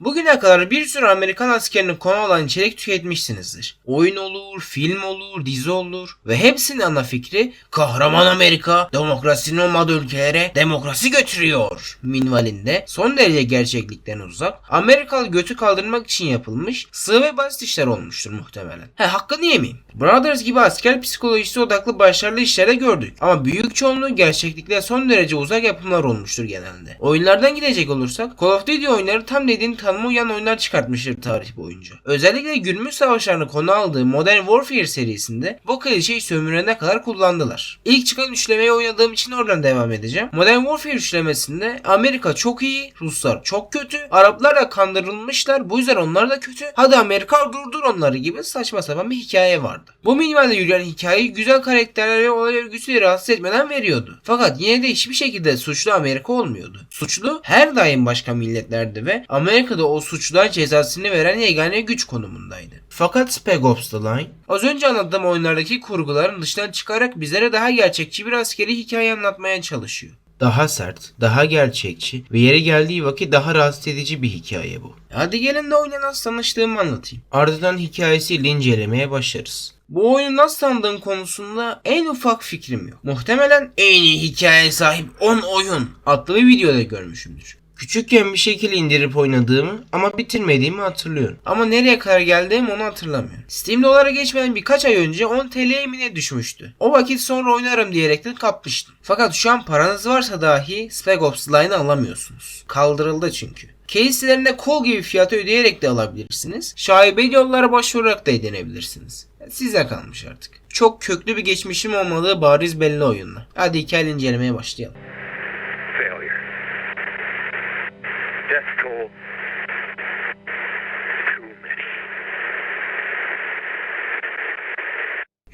Bugüne kadar bir sürü Amerikan askerinin konu olan içerik tüketmişsinizdir. Oyun olur, film olur, dizi olur ve hepsinin ana fikri kahraman Amerika demokrasinin olmadığı ülkelere demokrasi götürüyor minvalinde son derece gerçeklikten uzak Amerikalı götü kaldırmak için yapılmış sığ ve basit işler olmuştur muhtemelen. He hakkını yemeyeyim. Brothers gibi asker psikolojisi odaklı başarılı işlerde gördük ama büyük çoğunluğu gerçeklikle son derece uzak yapımlar olmuştur genelde. Oyunlardan gidecek olursak Call of Duty oyunları tam dediğin tanıma uyan oyunlar çıkartmıştır tarih boyunca. Özellikle günümüz savaşlarını konu aldığı Modern Warfare serisinde bu klişeyi sömürene kadar kullandılar. İlk çıkan üçlemeyi oynadığım için oradan devam edeceğim. Modern Warfare üçlemesinde Amerika çok iyi, Ruslar çok kötü, Araplar da kandırılmışlar bu yüzden onlar da kötü. Hadi Amerika durdur onları gibi saçma sapan bir hikaye vardı. Bu minimalde yürüyen hikayeyi güzel karakterler ve olay örgüsüyle rahatsız etmeden veriyordu. Fakat yine de hiçbir şekilde suçlu Amerika olmuyordu. Suçlu her daim başka milletlerdi ve Amerika'da o suçlular cezasını veren yegane güç konumundaydı. Fakat Spec Ops The Line az önce anlattığım oyunlardaki kurguların dışından çıkarak bizlere daha gerçekçi bir askeri hikaye anlatmaya çalışıyor. Daha sert, daha gerçekçi ve yeri geldiği vakit daha rahatsız edici bir hikaye bu. Hadi gelin de oyuna nasıl tanıştığımı anlatayım. Ardından hikayesiyle incelemeye başlarız. Bu oyunu nasıl tanıdığım konusunda en ufak fikrim yok. Muhtemelen en iyi hikaye sahip 10 oyun adlı bir videoda görmüşümdür. Küçükken bir şekilde indirip oynadığımı ama bitirmediğimi hatırlıyorum. Ama nereye kadar geldiğimi onu hatırlamıyorum. Steam dolara geçmeden birkaç ay önce 10 TL'ye mi düşmüştü. O vakit sonra oynarım diyerekten kapmıştım. Fakat şu an paranız varsa dahi Spec Ops Line'ı alamıyorsunuz. Kaldırıldı çünkü. Case'lerinde kol gibi fiyatı ödeyerek de alabilirsiniz. Şaibeli yollara başvurarak da edinebilirsiniz. Size kalmış artık. Çok köklü bir geçmişim olmadığı bariz belli oyunla. Hadi hikaye incelemeye başlayalım.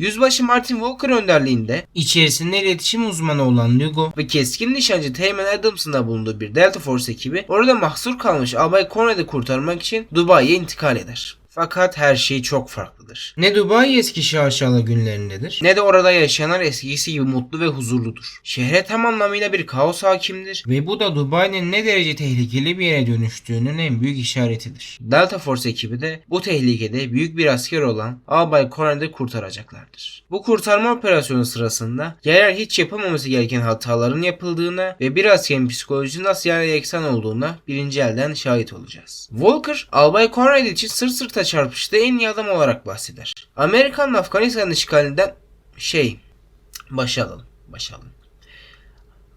Yüzbaşı Martin Walker önderliğinde içerisinde iletişim uzmanı olan Lugo ve keskin nişancı Teğmen Adams'ın da bulunduğu bir Delta Force ekibi orada mahsur kalmış Albay Conrad'ı kurtarmak için Dubai'ye intikal eder. Fakat her şey çok farklıdır. Ne Dubai eski şaşalı günlerindedir ne de orada yaşayanlar eskisi gibi mutlu ve huzurludur. Şehre tam anlamıyla bir kaos hakimdir ve bu da Dubai'nin ne derece tehlikeli bir yere dönüştüğünün en büyük işaretidir. Delta Force ekibi de bu tehlikede büyük bir asker olan Albay Conrad'ı kurtaracaklardır. Bu kurtarma operasyonu sırasında yer yer hiç yapılmaması gereken hataların yapıldığına ve bir askerin psikolojisi nasıl yerle yeksan olduğuna birinci elden şahit olacağız. Walker, Albay Conrad için sırt sırta çarpıştığı en iyi adam olarak bahseder. Amerikan Afganistan işgalinden şey. Başa alalım.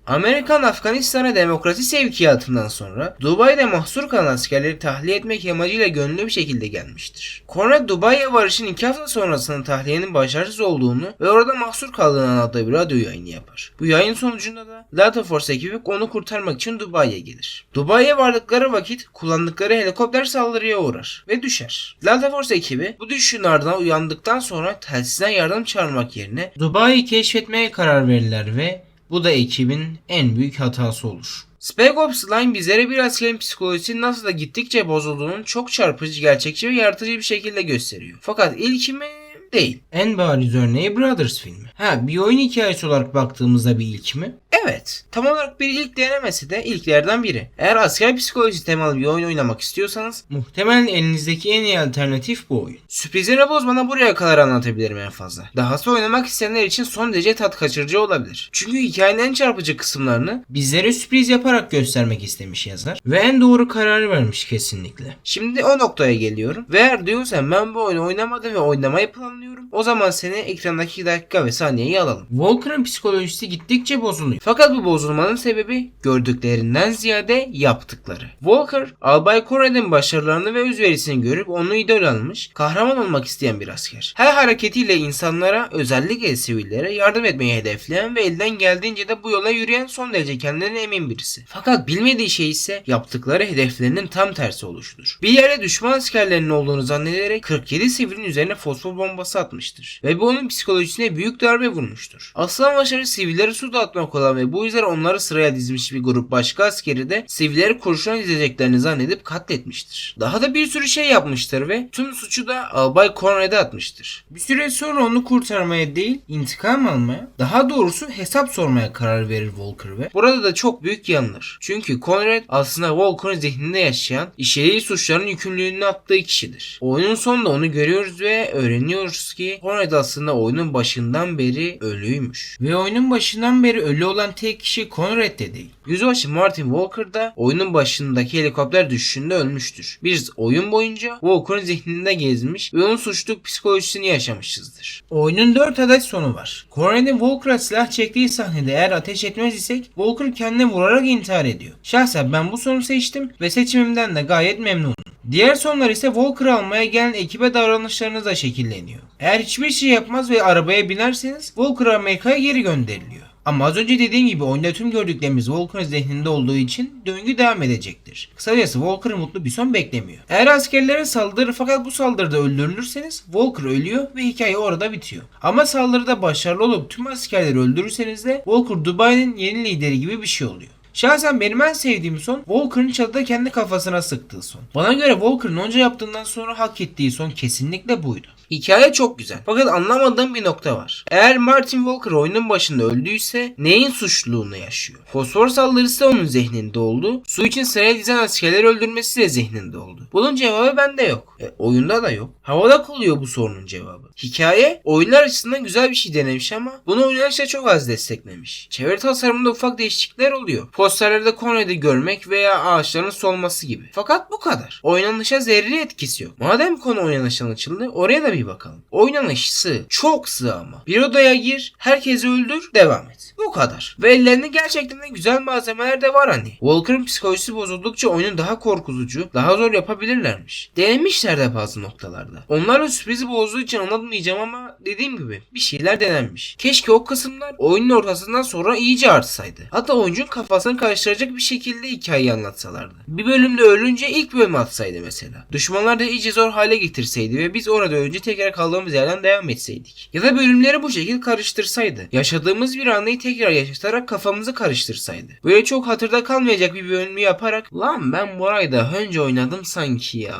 Amerikan Afganistan'a demokrasi sevkiyatından sonra Dubai'de mahsur kalan askerleri tahliye etmek amacıyla gönüllü bir şekilde gelmiştir. Conrad Dubai'ye varışın iki hafta sonrasında tahliyenin başarısız olduğunu ve orada mahsur kaldığını anlattığı bir radyo yayını yapar. Bu yayın sonucunda da Delta Force ekibi onu kurtarmak için Dubai'ye gelir. Dubai'ye vardıkları vakit kullandıkları helikopter saldırıya uğrar ve düşer. Delta Force ekibi bu düşüşün ardından uyandıktan sonra telsizden yardım çağırmak yerine Dubai'yi keşfetmeye karar verirler ve bu da ekibin en büyük hatası olur. Spec Ops Line bizlere bir askerin psikolojisinin nasıl da gittikçe bozulduğunun çok çarpıcı, gerçekçi ve yaratıcı bir şekilde gösteriyor. Fakat ilki mi? Değil. En bariz örneği Brothers filmi. Ha bir oyun hikayesi olarak baktığımızda bir ilk mi? Evet. Tam olarak bir ilk denemesi de ilklerden biri. Eğer asker psikolojisi temalı bir oyun oynamak istiyorsanız muhtemelen elinizdeki en iyi alternatif bu oyun. Sürprizini bozmadan buraya kadar anlatabilirim en fazla. Dahası oynamak isteyenler için son derece tat kaçırıcı olabilir. Çünkü hikayenin en çarpıcı kısımlarını bizlere sürpriz yaparak göstermek istemiş yazar. Ve en doğru kararı vermiş kesinlikle. Şimdi o noktaya geliyorum. Ve eğer diyorsan ben bu oyunu oynamadım ve oynamayı planlıyorum. O zaman seni ekrandaki dakika ve saniyeyi alalım. Walker'ın psikolojisi gittikçe bozuluyor. Fakat bu bozulmanın sebebi gördüklerinden ziyade yaptıkları. Walker, Albay Conrad'ın başarılarını ve özverisini görüp onu idol almış, kahraman olmak isteyen bir asker. Her hareketiyle insanlara, özellikle sivillere yardım etmeyi hedefleyen ve elden geldiğince de bu yola yürüyen son derece kendilerine emin birisi. Fakat bilmediği şey ise yaptıkları hedeflerinin tam tersi oluşudur. Bir yere düşman askerlerinin olduğunu zannederek 47 sivilin üzerine fosfor bombası atmıştır. Ve bu onun psikolojisine büyük darbe vurmuştur. Asıl amaçları sivilleri suda atmak olan ve bu yüzden onları sıraya dizmiş bir grup başka askeri de sivrileri kurşuna dizeceklerini zannedip katletmiştir. Daha da bir sürü şey yapmıştır ve tüm suçu da Albay Conrad'e atmıştır. Bir süre sonra onu kurtarmaya değil intikam almaya daha doğrusu hesap sormaya karar verir Walker ve burada da çok büyük yanılır. Çünkü Conrad aslında Walker'ın zihninde yaşayan işlediği suçların yükümlülüğünü attığı kişidir. Oyunun sonunda onu görüyoruz ve öğreniyoruz ki Conrad aslında oyunun başından beri ölüymüş. Ve oyunun başından beri ölü olan tek kişi Conrad de değil. Yüzbaşı Martin Walker da oyunun başındaki helikopter düşüşünde ölmüştür. Biz oyun boyunca Walker'ın zihninde gezmiş ve onun suçluluk psikolojisini yaşamışızdır. Oyunun 4 adet sonu var. Conrad'in Walker'a silah çektiği sahnede eğer ateş etmez isek Walker kendini vurarak intihar ediyor. Şahsen ben bu sonu seçtim ve seçimimden de gayet memnunum. Diğer sonlar ise Walker almaya gelen ekibe davranışlarınız da şekilleniyor. Eğer hiçbir şey yapmaz ve arabaya binerseniz Walker Amerika'ya geri gönderiliyor. Ama az önce dediğim gibi oyunda tüm gördüklerimiz Walker'ın zihninde olduğu için döngü devam edecektir. Kısacası Walker mutlu bir son beklemiyor. Eğer askerlere saldırır fakat bu saldırıda öldürülürseniz Walker ölüyor ve hikaye orada bitiyor. Ama saldırıda başarılı olup tüm askerleri öldürürseniz de Walker Dubai'nin yeni lideri gibi bir şey oluyor. Şahsen benim en sevdiğim son Walker'ın çatıda kendi kafasına sıktığı son. Bana göre Walker'ın onca yaptığından sonra hak ettiği son kesinlikle buydu. Hikaye çok güzel. Fakat anlamadığım bir nokta var. Eğer Martin Walker oyunun başında öldüyse neyin suçluluğunu yaşıyor? Fosfor saldırısı da onun zihninde oldu. Su için sıraya dizen askerleri öldürmesi de zihninde oldu. Bunun cevabı bende yok. E, oyunda da yok. Havada kalıyor bu sorunun cevabı. Hikaye oyunlar açısından güzel bir şey denemiş ama bunu oynanışta çok az desteklemiş. Çevre tasarımında ufak değişiklikler oluyor. Posterlerde Conrad'ı görmek veya ağaçların solması gibi. Fakat bu kadar. Oynanışa zerre etkisi yok. Madem konu oynanıştan açıldı oraya da bir bakalım. Oynanış. Çok sığ ama. Bir odaya gir, herkesi öldür, devam et. Bu kadar. Ve ellerinde gerçekten de güzel malzemeler de var hani. Walker'ın psikolojisi bozuldukça oyunu daha korkutucu, daha zor yapabilirlermiş. Denemişler de bazı noktalarda. Onlarla sürprizi bozduğu için anlatmayacağım ama dediğim gibi bir şeyler denenmiş. Keşke o kısımlar oyunun ortasından sonra iyice artsaydı. Hatta oyuncunun kafasını karıştıracak bir şekilde hikayeyi anlatsalardı. Bir bölümde ölünce ilk bölümü atsaydı mesela. Düşmanlar da iyice zor hale getirseydi ve biz orada önce tekrar kaldığımız yerden devam etseydik. Ya da bölümleri bu şekilde karıştırsaydı. Yaşadığımız bir anıyı tekrar yaşatarak kafamızı karıştırsaydı. Böyle çok hatırda kalmayacak bir bölümü yaparak lan ben bu ayda önce oynadım sanki ya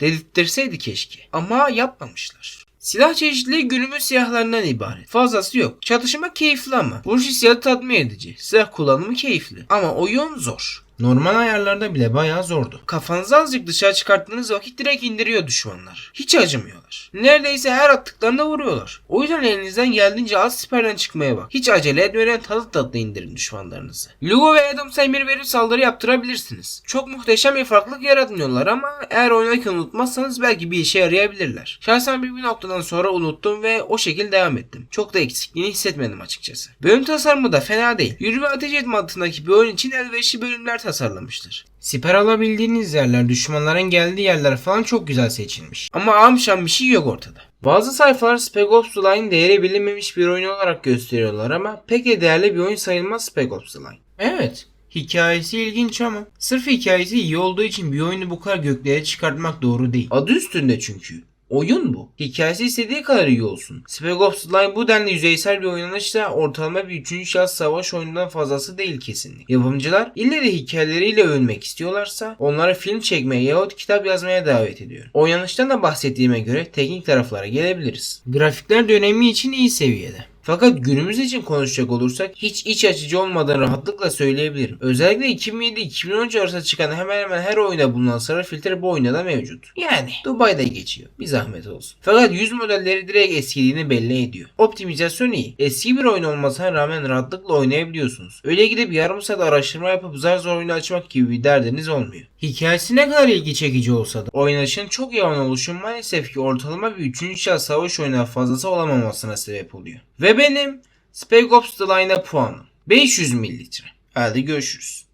dedirttirseydi keşke. Ama yapmamışlar. Silah çeşitliliği günümüz silahlarından ibaret. Fazlası yok. Çatışma keyifli ama. Vuruş hissiyatı tatmin edici. Silah kullanımı keyifli. Ama oyun zor. Normal ayarlarda bile bayağı zordu. Kafanızı azıcık dışarı çıkarttığınız vakit direkt indiriyor düşmanlar. Hiç acımıyorlar. Neredeyse her attıklarında vuruyorlar. O yüzden elinizden geldiğince az siperden çıkmaya bak. Hiç acele etmeden tatlı tatlı indirin düşmanlarınızı. Lugo ve Adam Samir verip saldırı yaptırabilirsiniz. Çok muhteşem bir farklılık yaratmıyorlar ama eğer oynarken unutmazsanız belki bir işe yarayabilirler. Şahsen bir, noktadan sonra unuttum ve o şekilde devam ettim. Çok da eksikliğini hissetmedim açıkçası. Bölüm tasarımı da fena değil. Yürü ve ateş etme hattındaki bir oyun için elverişli bölümler tasarlamışlar. Siper alabildiğiniz yerler, düşmanların geldiği yerler falan çok güzel seçilmiş. Ama amşan bir şey yok ortada. Bazı sayfalar Spec Ops The Line değeri bilinmemiş bir oyun olarak gösteriyorlar ama pek de değerli bir oyun sayılmaz Spec Ops The Line. Evet. Hikayesi ilginç ama sırf hikayesi iyi olduğu için bir oyunu bu kadar göklere çıkartmak doğru değil. Adı üstünde çünkü. Oyun bu. Hikayesi istediği kadar iyi olsun. Spec Ops The Line bu denli yüzeysel bir oynanışla ortalama bir 3. şahıs savaş oyunundan fazlası değil kesinlikle. Yapımcılar ille de hikayeleriyle övünmek istiyorlarsa onları film çekmeye yahut kitap yazmaya davet ediyor. Oynanıştan da bahsettiğime göre teknik taraflara gelebiliriz. Grafikler dönemi için iyi seviyede. Fakat günümüz için konuşacak olursak hiç iç açıcı olmadan rahatlıkla söyleyebilirim. Özellikle 2007-2013 arasında çıkan hemen hemen her oyunda bulunan sarı filtre bu oyunda da mevcut. Yani Dubai'de geçiyor. Bir zahmet olsun. Fakat yüz modelleri direkt eskidiğini belli ediyor. Optimizasyon iyi. Eski bir oyun olmasına rağmen rahatlıkla oynayabiliyorsunuz. Öyle gidip yarım saat araştırma yapıp zar zor oyunu açmak gibi bir derdiniz olmuyor. Hikayesi ne kadar ilgi çekici olsa da oynanışın çok yavan oluşu maalesef ki ortalama bir 3. şahıs savaş oyununa fazlası olamamasına sebep oluyor. Ve benim Spec Ops The Line'a puanım 500 mililitre. Hadi görüşürüz.